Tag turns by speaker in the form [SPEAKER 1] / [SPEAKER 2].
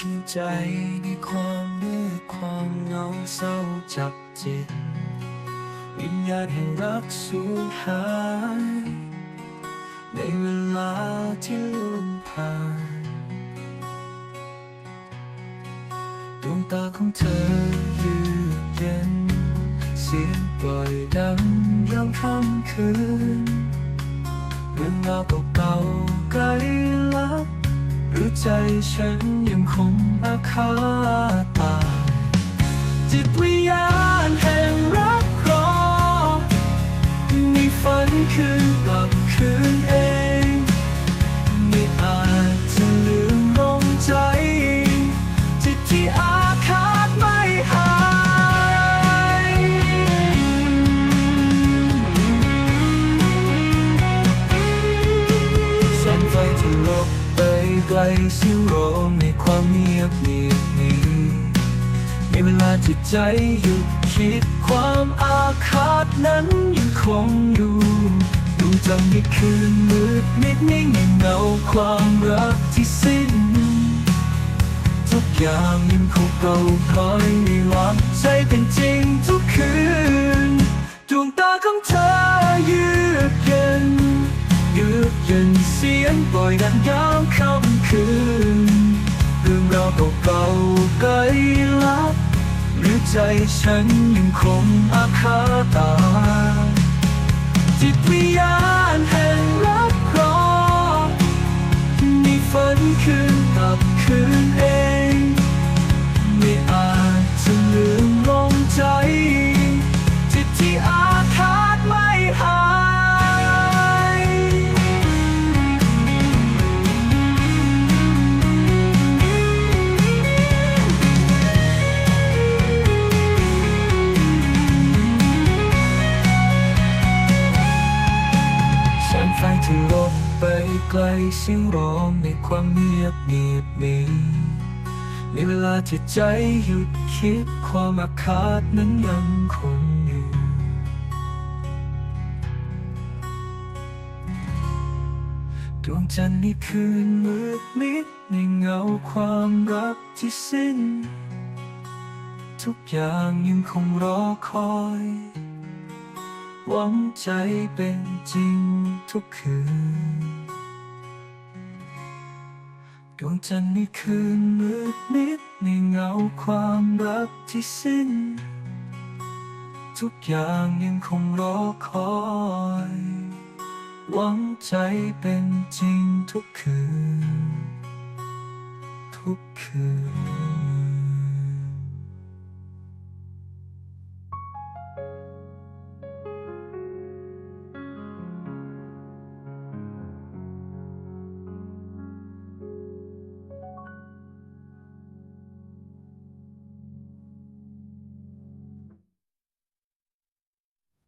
[SPEAKER 1] กินใจในความมืดความเหงาเศร้าจับจิต วิญญาณแห่งรักสูญหาย ในเวลาที่ล่วงผ่านดวงตาของเธอเยือกเย็น เสียงปล่อยดังยามค่ำคืนเรื่องราว หรือใจฉันยังคงอาฆาตตาจิตวิญญาณแห่งรักรอมีฝันคืนกลับคืนเองไม่อาจ ไกลเสียงร้องในความเงียบเงียบนี้มีเวลาที่ใจหยุดคิดความอาฆาตนั้นยังคงอยู่ดูจำในคืนมืดมิดนิ่งเงาความรักที่สิ้น ทุกอย่างยังคงเก่าคอยในหวังใจเป็นจริงทุกคืนดวงตาของเธอ เย็นเสียงปล่อยดังยามค่ำคืนเรื่องราวเก่าๆไกลลับ หรือใจฉันยังคงอาฆาตา จิตวิญญาณแห่งรักรอในฝันคืนกับคืนเอง ที่ลบไปไกลเสียงร้องในความเงียบเงียบนี้ในเวลาที่ใจหยุดคิดความอาฆาตนั้นยังคงอยู่ดวงจันทร์ในคืนมืดมิดในเงาความรักที่สิ้น ทุกอย่างยังคงรอคอย หวังใจเป็นจริงทุกคืน ดวงจันทร์ในคืนมืดมิดในเงาความรักที่สิ้น ทุกอย่างยังคงรอคอย หวังใจเป็นจริงทุกคืน ทุกคืน